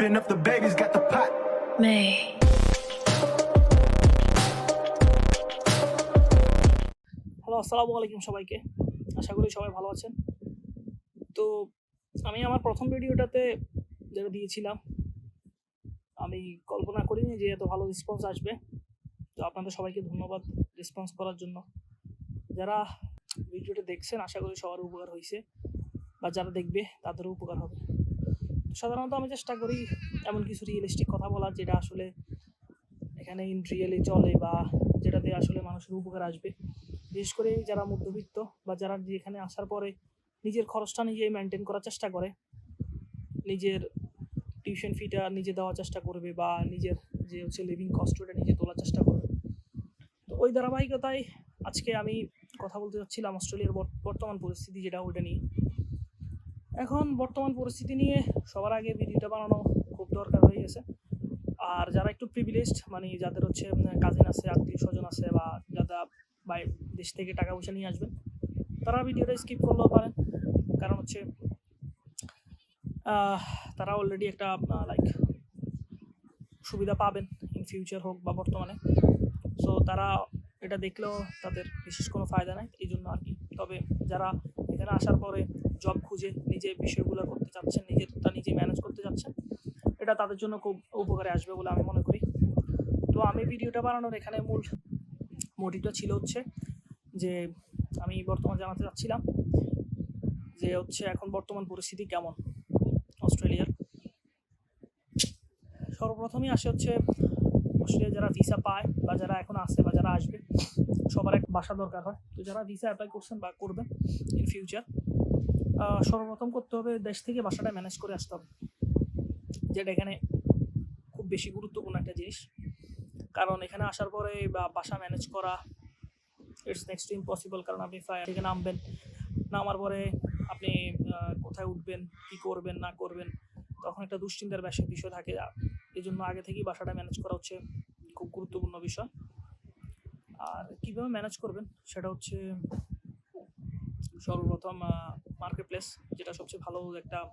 Sipping up the babies, got the pot. May. Hello আসসালামু আলাইকুম সবাইকে। আশা করি সবাই ভালো আছেন। তো আমি আমার প্রথম ভিডিওটাতে যেটা দিয়েছিলাম আমি কল্পনা করিনি যে এত ভালো রেসপন্স আসবে। তো আপনাদের সবাইকে ধন্যবাদ রেসপন্স করার জন্য। যারা ভিডিওটা দেখছেন আশা করি সবার উপকার হয়েছে বা যারা দেখবে তাদেরও উপকার হবে। সাধারণত আমি চেষ্টা করি এমন কিছু রিয়েলিস্টিক কথা বলার যেটা আসলে এখানে ইন রিয়েলি চলে বা যেটাতে আসলে মানুষের উপকার আসবে। বিশেষ করে যারা মধ্যবিত্ত বা যারা এখানে আসার পরে নিজের খরচটা নিজেই মেনটেন করার চেষ্টা করে। নিজের টিউশন ফিটা নিজে দেওয়ার চেষ্টা করবে বা নিজের যে হচ্ছে লিভিং কস্ট ওটা নিজে তোলার চেষ্টা করবে। তো ওই ধারাবাহিকতায় আজকে আমি কথা বলতে চাচ্ছিলাম অস্ট্রেলিয়ার বর- বর্তমান পরিস্থিতি যেটা ওটা নিয়ে। এখন বর্তমান পরিস্থিতি নিয়ে সবার আগে ভিডিওটা বানানো খুব দরকার হয়ে গেছে। আর যারা একটু প্রিভিলেজড মানে যাদের হচ্ছে কাজিন আছে, আত্মীয় স্বজন আছে বা যারা বাইরে দেশ থেকে টাকা পয়সা নিয়ে আসবেন, তারা ভিডিওটা স্কিপ করলেও পারেন। কারণ হচ্ছে তারা অলরেডি একটা লাইক সুবিধা পাবেন ইন ফিউচার হোক বা বর্তমানে। সো তারা এটা দেখলেও তাদের বিশেষ কোনো ফায়দা নাই এই জন্য আর কি। তবে যারা এখানে আসার পরে জব খুঁজে নিজে বিষয়গুলো করতে চাচ্ছেন, নিজে নিজেরটা নিজে ম্যানেজ করতে চাচ্ছেন, এটা তাদের জন্য খুব উপকারে আসবে বলে আমি মনে করি। তো আমি ভিডিওটা বানানোর এখানে মূল মোটিভটা ছিল হচ্ছে যে আমি বর্তমান জানাতে চাচ্ছিলাম যে হচ্ছে এখন বর্তমান পরিস্থিতি কেমন অস্ট্রেলিয়ার। সর্বপ্রথমই আসে হচ্ছে অস্ট্রেলিয়া যারা ভিসা পায় বা যারা এখন আসে বা যারা আসবে, সবার এক বাসা দরকার হয়। তো যারা ভিসা অ্যাপ্লাই করছেন বা করবেন ইন ফিউচার সর্বপ্রথম করতে হবে দেশ থেকে বাসাটা ম্যানেজ করে আসতে হবে। যেটা এখানে খুব বেশি গুরুত্বপূর্ণ একটা জিনিস। কারণ এখানে আসার পরে বা বাসা ম্যানেজ করা ইটস নেক্সট টু ইম্পসিবল কারণ আপনি ফ্লাই থেকে নামবেন। নামার পরে আপনি কোথায় উঠবেন, কী করবেন, না করবেন, তখন একটা দুশ্চিন্তার বিষয় থাকে। এই জন্য আগে থেকেই বাসাটা ম্যানেজ করা হচ্ছে খুব গুরুত্বপূর্ণ বিষয়। আর কীভাবে ম্যানেজ করবেন সেটা হচ্ছে সর্বপ্রথম মার্কেট প্লেস যেটা সবচেয়ে ভালো একটা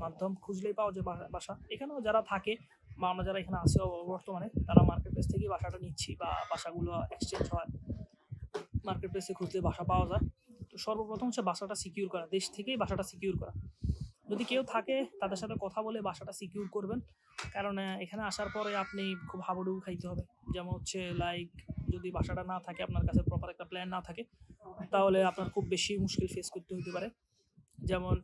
মাধ্যম খুঁজলেই পাওয়া যায় বাসা। এখানেও যারা থাকে, বা আমরা যারা এখানে অব- বর্তমানে, তারা মার্কেট প্লেস থেকেই বাসাটা নিচ্ছি বা বাসাগুলো এক্সচেঞ্জ হয়। মার্কেট প্লেসে খুঁজলে বাসা পাওয়া যায়। তো সর্বপ্রথম হচ্ছে বাসাটা সিকিউর করা, দেশ থেকেই বাসাটা সিকিউর করা। যদি কেউ থাকে, তাদের সাথে কথা বলে বাসাটা সিকিউর করবেন। কারণ এখানে আসার পরে আপনি খুব হাবুডুবু খাইতে হবে। যেমন হচ্ছে লাইক যদি বাসাটা না থাকে, আপনার কাছে প্রপার একটা প্ল্যান না থাকে, তাহলে আপনার খুব বেশি মুশকিল ফেস করতে হতে পারে। যেমন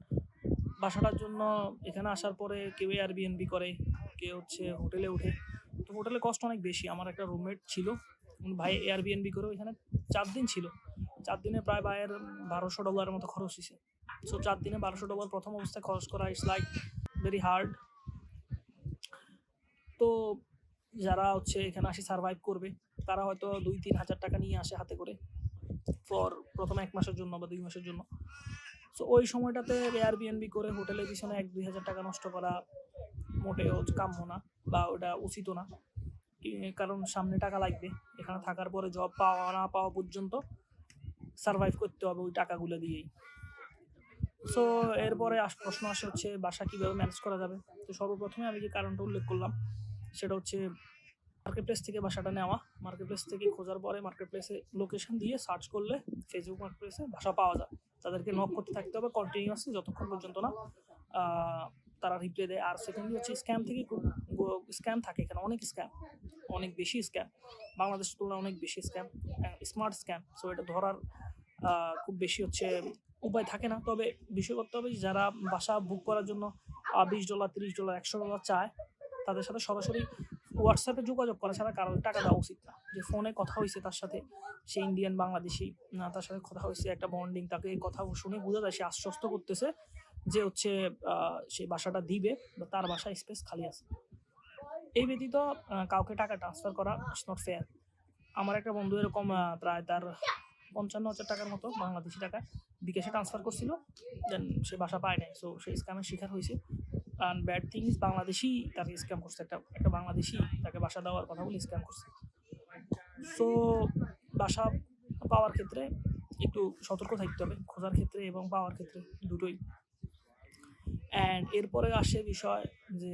বাসাটার জন্য এখানে আসার পরে কেউ এয়ারবিএনবি করে, কেউ হচ্ছে হোটেলে ওঠে। তো হোটেলে কষ্ট অনেক বেশি। আমার একটা রুমমেট ছিল ভাই এয়ারবিএনবি করে এখানে চার দিন ছিল। চার দিনে প্রায় ভাইয়ের বারোশো ডলারের মতো খরচ হয়েছে সো চার দিনে বারোশো ডলার প্রথম অবস্থায় খরচ করা ইটস লাইক ভেরি হার্ড তো যারা হচ্ছে এখানে আসে সার্ভাইভ করবে, তারা হয়তো দুই, তিন হাজার টাকা নিয়ে আসে হাতে করে। ফর প্রথম এক মাসের জন্য বা দুই মাসের জন্য। সো ওই সময়টাতে এয়ারবিএনবি করে হোটেলের পিছনে এক দুই হাজার টাকা নষ্ট করা মোটেও কাম্য না বা ওটা উচিত না। কারণ সামনে টাকা লাগবে, এখানে থাকার পরে জব পাওয়া না পাওয়া পর্যন্ত সার্ভাইভ করতে হবে ওই টাকাগুলো দিয়েই। সো এরপরে প্রশ্ন আসে হচ্ছে, বাসা কীভাবে ম্যানেজ করা যাবে? তো সর্বপ্রথমে আমি যে কারণটা উল্লেখ করলাম, সেটা হচ্ছে মার্কেট প্লেস থেকে বাসাটা নেওয়া। মার্কেট প্লেস থেকে খোঁজার পরে মার্কেট প্লেসে লোকেশন দিয়ে সার্চ করলে ফেসবুক মার্কেট প্লেসে বাসা পাওয়া যায়। তাদেরকে নক করতে থাকতে হবে কন্টিনিউয়াসলি যতক্ষণ পর্যন্ত না তারা রিপ্লাই দেয়। আর সেকেন্ডলি হচ্ছে স্ক্যাম থেকে খুব স্ক্যাম থাকে এখানে, অনেক স্ক্যাম অনেক বেশি স্ক্যাম বাংলাদেশের তুলনায় অনেক বেশি স্ক্যাম স্মার্ট স্ক্যাম সো এটা ধরার খুব বেশি হচ্ছে উপায় থাকে না। তবে বিষয় করতে হবে যারা বাসা বুক করার জন্য বিশ ডলার তিরিশ ডলার একশো ডলার চায়, তাদের সাথে সরাসরি হোয়াটসঅ্যাপে যোগাযোগ করা ছাড়া কারোর টাকা দেওয়া উচিত না। যে ফোনে কথা হয়েছে তার সাথে সে ইন্ডিয়ান বাংলাদেশি না তার সাথে কথা হয়েছে একটা বন্ডিং তাকে কথা শুনে বোঝা যায় সে আশ্বস্ত করতেছে যে হচ্ছে আহ, সে বাসাটা দিবে বা তার বাসা স্পেস খালি আছে। এই ব্যতীত কাউকে টাকা ট্রান্সফার করা ইটস নট ফেয়ার আমার একটা বন্ধু এরকম প্রায় তার পঞ্চান্ন হাজার টাকার মতো বাংলাদেশি টাকা বিকাশে ট্রান্সফার করছিল দেন সে বাসা পায় নাই সো সে স্ক্যামের শিকার হয়েছে। And bad thing is Bangladeshi তাকে স্ক্যাম করছে। একটা একটা বাংলাদেশি তাকে বাসা দেওয়ার কথা বলে স্ক্যাম করছে। সো বাসা পাওয়ার ক্ষেত্রে একটু সতর্ক থাকতে হবে, খোঁজার ক্ষেত্রে এবং পাওয়ার ক্ষেত্রে দুটোই। অ্যান্ড এরপরে আসে বিষয় যে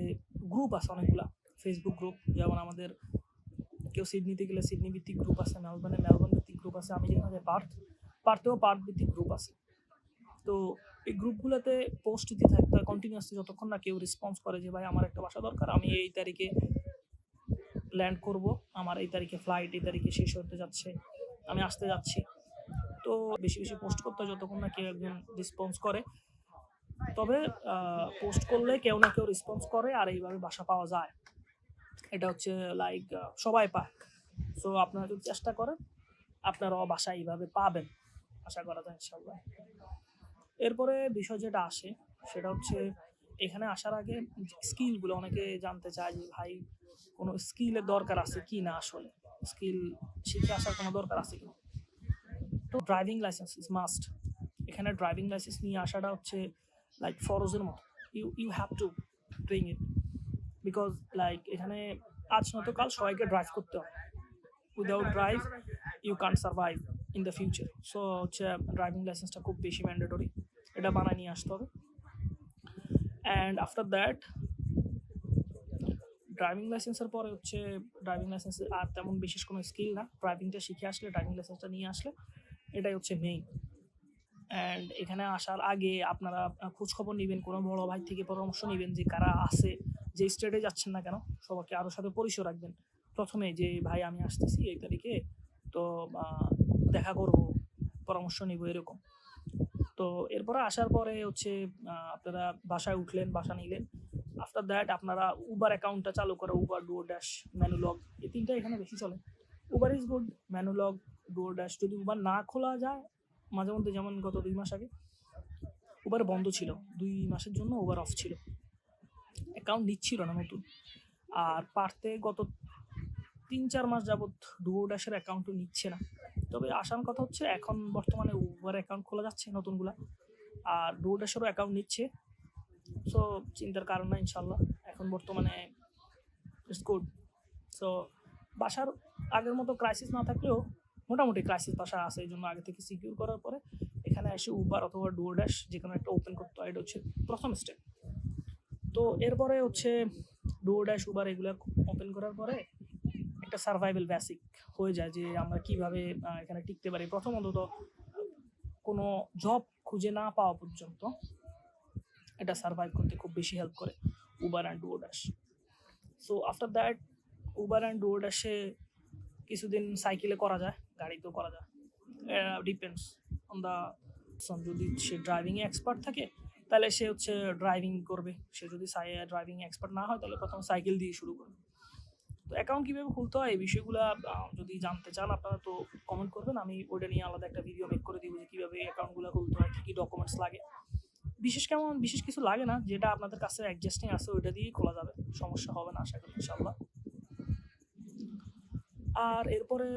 গ্রুপ আছে অনেকগুলা ফেসবুক গ্রুপ যেমন আমাদের কেউ সিডনিতে গেলে সিডনি ভিত্তিক গ্রুপ আছে মেলবোর্নে মেলবোর্ন ভিত্তিক গ্রুপ আছে, আমি যেখানে পার্থ পার্থেও পার্থ ভিত্তিক গ্রুপ আছে। তো এই গ্রুপগুলোতে পোস্ট দিতে থাকতে হয় কন্টিনিউয়াসলি যতক্ষণ না কেউ রেসপন্স করে যে, ভাই, আমার একটা বাসা দরকার, আমি এই তারিখে ল্যান্ড করব, আমার এই তারিখে ফ্লাইট এই তারিখে শেষ হতে যাচ্ছে, আমি আসতে যাচ্ছি। তো বেশি বেশি পোস্ট করতে হয় যতক্ষণ না কেউ একজন রেসপন্স করে। তবে পোস্ট করলে কেউ না কেউ রেসপন্স করে, আর এইভাবে বাসা পাওয়া যায়। এটা হচ্ছে লাইক সবাই পায়। সো আপনারা যদি চেষ্টা করেন, আপনারাও বাসা এইভাবে পাবেন। আশা করা যায় ইনশাল্লাহ এরপরে বিষয় যেটা আসে, সেটা হচ্ছে এখানে আসার আগে স্কিলগুলো অনেকে জানতে চায় যে ভাই কোনো স্কিলের দরকার আছে কি না আসলে? স্কিল শিখে আসার কোনো দরকার আছে কি তো ড্রাইভিং লাইসেন্স ইজ মাস্ট এখানে ড্রাইভিং লাইসেন্স নিয়ে আসাটা হচ্ছে লাইক ফরজের মতো। You you have to bring it because like এখানে আজ নয়তো কাল সবাইকে ড্রাইভ করতে হবে। Without drive you can't survive in the future so হচ্ছে ড্রাইভিং লাইসেন্সটা খুব বেশি ম্যান্ডেটরি এটা বানায় নিয়ে আসতে হবে। অ্যান্ড আফটার দ্যাট ড্রাইভিং লাইসেন্সের পরে হচ্ছে ড্রাইভিং লাইসেন্সের আর তেমন বিশেষ কোনো স্কিল না। ড্রাইভিংটা শিখে আসলে ড্রাইভিং লাইসেন্সটা নিয়ে আসলে এটাই হচ্ছে মেইন অ্যান্ড এখানে আসার আগে আপনারা খোঁজখবর নেবেন, কোনো বড় ভাই থেকে পরামর্শ নেবেন যে কারা আছে, যে স্টেটে যাচ্ছেন না কেন, সবাইকে আরও সাথে পরিচয় রাখবেন। প্রথমে যে, ভাই, আমি আসতেছি এই তারিখে, তো দেখা করব, পরামর্শ নিব, এরকম। তো এরপরে আসার পরে হচ্ছে আপনারা বাসায় উঠলেন, বাসা নিলেন। আফটার দ্যাট আপনারা উবার অ্যাকাউন্টটা চালু করে উবার ডুয়ো ড্যাশ ম্যানুলগ এই তিনটা এখানে বেশি চলে। Uber is good ম্যানুলগ DoorDash যদি উবার না খোলা যায়, মাঝে মধ্যে যেমন গত দুই মাস আগে উবার বন্ধ ছিল। দুই মাসের জন্য উবার অফ ছিল। অ্যাকাউন্ট নিচ্ছিল না নতুন। আর পারতে গত তিন চার মাস যাবৎ ডুয়ো ড্যাশের অ্যাকাউন্টও নিচ্ছে না। তবে আসার কথা হচ্ছে এখন বর্তমানে উবার অ্যাকাউন্ট খোলা যাচ্ছে নতুনগুলা। আর ডুয়ো ড্যাশেরও অ্যাকাউন্ট নিচ্ছে। সো চিন্তার কারণ না ইনশাল্লাহ এখন বর্তমানে ইটস গুড সো বাসার আগের মতো ক্রাইসিস না থাকলেও মোটামুটি ক্রাইসিস বাসা আছে, এই জন্য আগে থেকে সিকিউর করার পরে এখানে এসে উবার অথবা ডুয়ো ড্যাশ যে কোনো একটা ওপেন করতে হয়, এটা হচ্ছে প্রথম স্টেপ তো এরপরে হচ্ছে ডুয়ো ড্যাশ উবার এগুলো ওপেন করার পরে একটা সার্ভাইভাল বেসিক হয়ে যায় যে আমরা কীভাবে এখানে টিকতে পারি। প্রথমত তো কোনো জব খুঁজে না পাওয়া পর্যন্ত এটা সার্ভাইভ করতে খুব বেশি হেল্প করে Uber and DoorDash so after that Uber and duo ড্যাশে কিছুদিন সাইকেলে করা যায়, গাড়িতেও করা যায়। ডিপেন্ডস অন দ্য যদি সে ড্রাইভিংয়ে এক্সপার্ট থাকে, তাহলে সে হচ্ছে ড্রাইভিং করবে। সে যদি ড্রাইভিং এক্সপার্ট না হয়, তাহলে প্রথম সাইকেল দিয়ে শুরু করবে। তো অ্যাকাউন্ট কীভাবে খুলতে হয়, এই বিষয়গুলো যদি জানতে চান, আপনারা তো কমেন্ট করবেন। আমি ওইটা নিয়ে আলাদা একটা ভিডিও মেক করে দিব যে কীভাবে অ্যাকাউন্টগুলো খুলতে হয়, কী কী ডকুমেন্টস লাগে। বিশেষ কেমন, বিশেষ কিছু লাগে না, যেটা আপনাদের কাছে অ্যাডজাস্টিং আছে, ওইটা দিয়েই খোলা যাবে। সমস্যা হবে না, আশা করি ইনশাল্লাহ আর এরপরে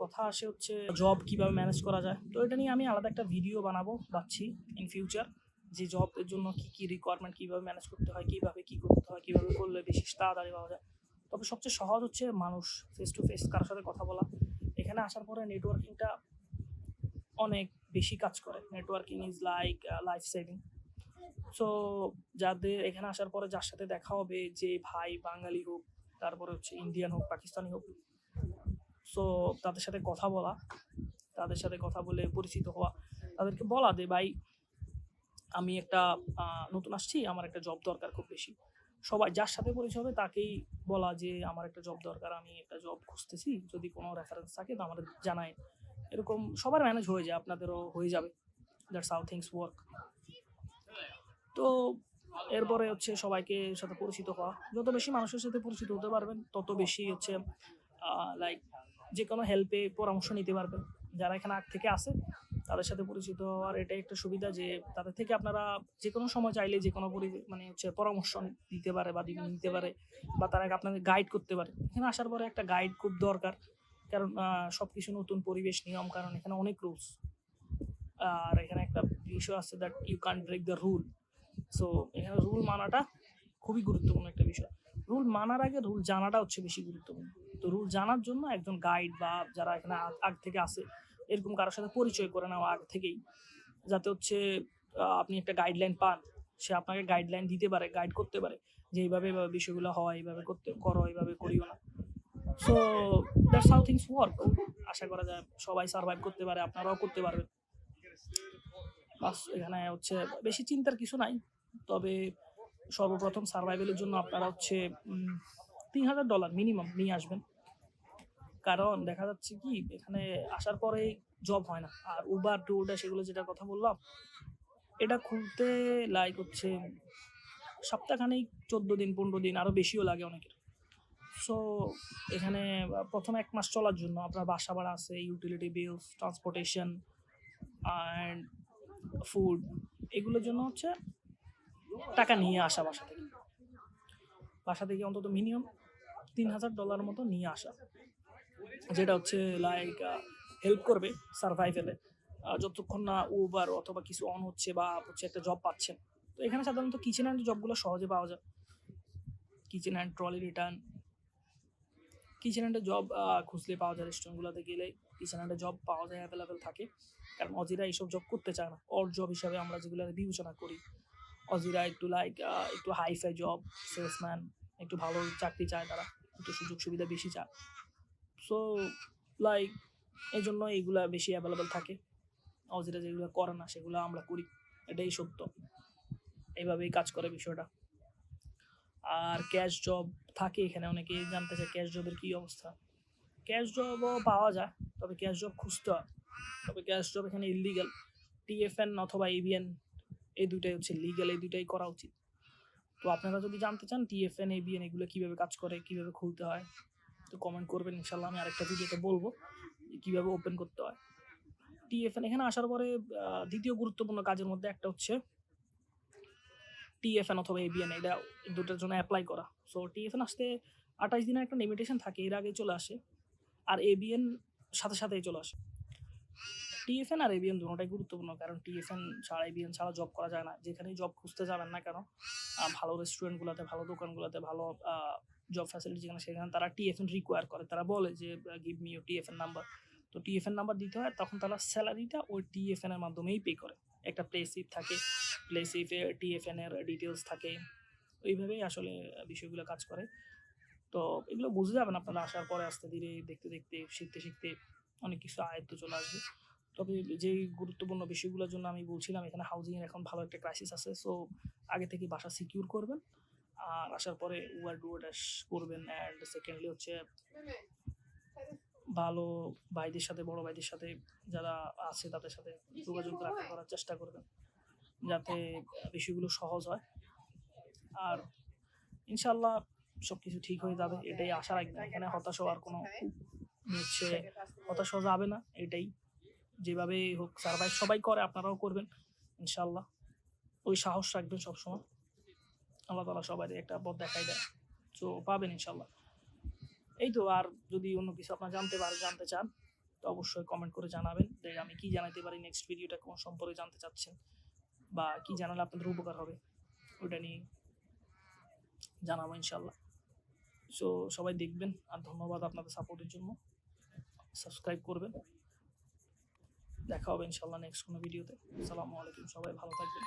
কথা আসে হচ্ছে জব কীভাবে ম্যানেজ করা যায়। তো এটা নিয়ে আমি আলাদা একটা ভিডিও বানাবো, ভাবছি ইন ফিউচার যে জবের জন্য কী কী রিকোয়ারমেন্ট কীভাবে ম্যানেজ করতে হয়, কীভাবে কী করতে হয়, কীভাবে করলে বেশি তাড়াতাড়ি পাওয়া যায়। তবে সবচেয়ে সহজ হচ্ছে মানুষ ফেস টু ফেস কারোর সাথে কথা বলা। এখানে আসার পরে নেটওয়ার্কিংটা অনেক বেশি কাজ করে। Networking is like life saving so যাদের এখানে আসার পরে যার সাথে দেখা হবে, যে ভাই বাঙালি হোক, তারপরে হচ্ছে ইন্ডিয়ান হোক পাকিস্তানি হোক সো তাদের সাথে কথা বলা, তাদের সাথে কথা বলে পরিচিত হওয়া, তাদেরকে বলা দে ভাই, আমি একটা নতুন আসছি, আমার একটা জব দরকার খুব বেশি। সবাই, যার সাথে পরিচয় হবে তাকেই বলা যে আমার একটা জব দরকার, আমি একটা জব খুঁজতেছি, যদি কোনো রেফারেন্স থাকে তো আমাদের জানায়। এরকম সবার ম্যানেজ হয়ে যায়, আপনাদেরও হয়ে যাবে। দ্যাটস হাউ থিংস ওয়ার্ক তো এরপরে হচ্ছে সবাইকে সাথে পরিচিত হওয়া। যত বেশি মানুষের সাথে পরিচিত হতে পারবেন, তত বেশি হচ্ছে লাইক যে কোনো হেল্পে পরামর্শ নিতে পারবেন। যারা এখানে আগ থেকে আসে তাদের সাথে পরিচিত হওয়ার এটাই একটা সুবিধা যে তাদের থেকে আপনারা যে কোনো সময় চাইলে যে কোনো মানে হচ্ছে পরামর্শ দিতে পারে বা নিতে পারে বা তারা আপনাদের গাইড করতে পারে। এখানে আসার পরে একটা গাইড খুব দরকার। কারণ সব কিছু নতুন পরিবেশ, নিয়ম, কারণ এখানে অনেক রুলস আর এখানে একটা বিষয় আছে that you can't break the rule so এখানে রুল মানাটা খুবই গুরুত্বপূর্ণ একটা বিষয়। রুল মানার আগে রুল জানাটা হচ্ছে বেশি গুরুত্বপূর্ণ। তো রুল জানার জন্য একজন গাইড বা যারা এখানে আগ থেকে আসে এরকম কারোর সাথে পরিচয় করে নেওয়া আগ থেকেই। যাতে হচ্ছে আপনি একটা গাইডলাইন পান। সে আপনাকে গাইডলাইন দিতে পারে গাইড করতে পারে যে এইভাবে এইভাবে বিষয়গুলো হয়, এইভাবে করতে, করো, এইভাবে করিও না। So that's how things work আশা করা যায় সবাই সার্ভাইভ করতে পারে, আপনারাও করতে পারবেন। বাস, এখানে হচ্ছে বেশি চিন্তার কিছু নাই। তবে সর্বপ্রথম সার্ভাইভেলের জন্য আপনারা হচ্ছে তিন হাজার ডলার মিনিমাম নিয়ে আসবেন। কারণ দেখা যাচ্ছে কি, এখানে আসার পরে জব হয় না। আর উবার টুডা সেগুলো যেটার কথা বললাম, এটা খুলতে লাইক হচ্ছে সপ্তাহখানেক, চোদ্দ দিন, পনেরো দিন আরও বেশিও লাগে অনেকের। সো এখানে প্রথম এক মাস চলার জন্য আপনার বাসা ভাড়া আছে utility bills transportation and food এগুলোর জন্য হচ্ছে টাকা নিয়ে আসা বাসা থেকে। বাসা থেকে অন্তত মিনিমাম তিন হাজার ডলার মতো নিয়ে আসা। যেটা হচ্ছে লাইক হেল্প করবে সার্ভাইভেলে যতক্ষণ না উবার অথবা কিছু অন হচ্ছে বা হচ্ছে, একটা জব পাচ্ছেন। তো এখানে সাধারণত কিচেন অ্যান্ড জবগুলো সহজে পাওয়া যায়। Kitchen and trolley return kitchen অ্যান্ডে job খুঁজলে পাওয়া যায় রেস্টুরেন্টগুলোতে গেলে। কিচেন অ্যান্ডে জব পাওয়া যায় অ্যাভেলেবেল থাকে। কারণ অজিরা এইসব জব করতে চায় না। অর জব হিসাবে আমরা যেগুলো বিবেচনা করি। অজিরা একটু লাইক একটু হাইফাই জব সেলসম্যান একটু ভালো চাকরি চায় তারা। একটু সুযোগ সুবিধা বেশি চায়। সো লাইক এই জন্য এইগুলা বেশি অ্যাভেলেবেল থাকে। অজিরা যেগুলো করে না, সেগুলো আমরা করি। এটাই সত্য। এইভাবেই কাজ করে বিষয়টা। আর ক্যাশ জব থাকে এখানে, অনেকেই জানতে চায় ক্যাশ জবের কী অবস্থা। ক্যাশ জবও পাওয়া যায়, তবে ক্যাশ জব খুঁজতে হয়। তবে ক্যাশ জব এখানে ইলিগাল টিএফএন অথবা এবিএন এই দুইটাই হচ্ছে লিগাল এই দুইটাই করা উচিত। তো আপনারা যদি জানতে চান টিএফএন এবিএন এগুলো কীভাবে কাজ করে, কীভাবে খুলতে হয় তো কমেন্ট করবেন ইনশাল্লাহ আমি আরেকটা ভিডিওতে বলব কীভাবে ওপেন করতে হয়। টিএফএন এখানে আসার পরে দ্বিতীয় গুরুত্বপূর্ণ কাজের মধ্যে একটা হচ্ছে টিএফএন অথবা এবিএন এটা দুটোর জন্য অ্যাপ্লাই করা। সো টিএফএন আসতে আঠাশ দিনের একটা লিমিটেশন থাকে, এর আগে চলে আসে, আর এবিএন সাথে সাথেই চলে আসে। টিএফএন আর এবিএন দুটোটাই গুরুত্বপূর্ণ, কারণ টিএফএন ছাড়া এবিএন ছাড়া জব করা যায় না। যেখানেই জব খুঁজতে যাবেন না কেন ভালো রেস্টুরেন্টগুলোতে ভালো দোকানগুলোতে, ভালো জব ফ্যাসিলিটি যেখানে সেখানে তারা টিএফএন রিকোয়ার করে। তারা বলে যে give me your TFN number তো টিএফএন নাম্বার দিতে হয়, তখন তারা স্যালারিটা ওই টিএফএন এর মাধ্যমেই পে করে। একটা প্লে সিপ থাকে প্লে সিপে টিএফএন এর ডিটেলস থাকে। ওইভাবেই আসলে বিষয়গুলো কাজ করে। তো এগুলো বুঝে যাবেন আপনারা, আসার পরে আস্তে ধীরে দেখতে দেখতে, শিখতে শিখতে অনেক কিছু আয়ত্ত চলে আসবে। তবে যেই গুরুত্বপূর্ণ বিষয়গুলোর জন্য আমি বলছিলাম, এখানে হাউজিংয়ের এখন ভালো একটা ক্রাইসিস আছে। সো আগে থেকে বাসা সিকিউর করবেন। আর আসার পরে ওয়ার ডুয়ার ড্যাশ করবেন অ্যান্ড সেকেন্ডলি হচ্ছে ভালো ভাইদের সাথে, বড় ভাইদের সাথে যারা আছে তাদের সাথে যোগাযোগ রাখা করার চেষ্টা করবেন যাতে বিষয়গুলো সহজ হয়। আর ইনশাল্লাহ সব কিছু ঠিক হয়ে যাবে, এটাই আশা রাখবেন এখানে হতাশ হওয়ার কোনো হচ্ছে, হতাশ হওয়া যাবে না, এটাই। যেভাবে হোক, সার্ভাইভ সবাই করে, আপনারাও করবেন ইনশাল্লাহ ওই সাহস রাখবেন সবসময়। আল্লাহ তালা সবাই একটা পথ দেখাই দেয়। তো পাবেন ইনশাল্লাহ এই তো, আর যদি অন্য কিছু আপনার জানতে পারেন জানতে চান, তো অবশ্যই কমেন্ট করে জানাবেন। যে আমি কি জানাতে পারি নেক্সট ভিডিওটা কোন সম্পর্কে জানতে চাচ্ছেন? বা কি জানালে আপনাদের উপকার হবে? ওটা নিয়ে জানাব ইনশাল্লাহ সো সবাই দেখবেন, আর ধন্যবাদ আপনাদের সাপোর্টের জন্য। সাবস্ক্রাইব করবেন। দেখা হবে ইনশাল্লাহ নেক্সট কোনো ভিডিওতে আসসালামু আলাইকুম সবাই, ভালো থাকবেন।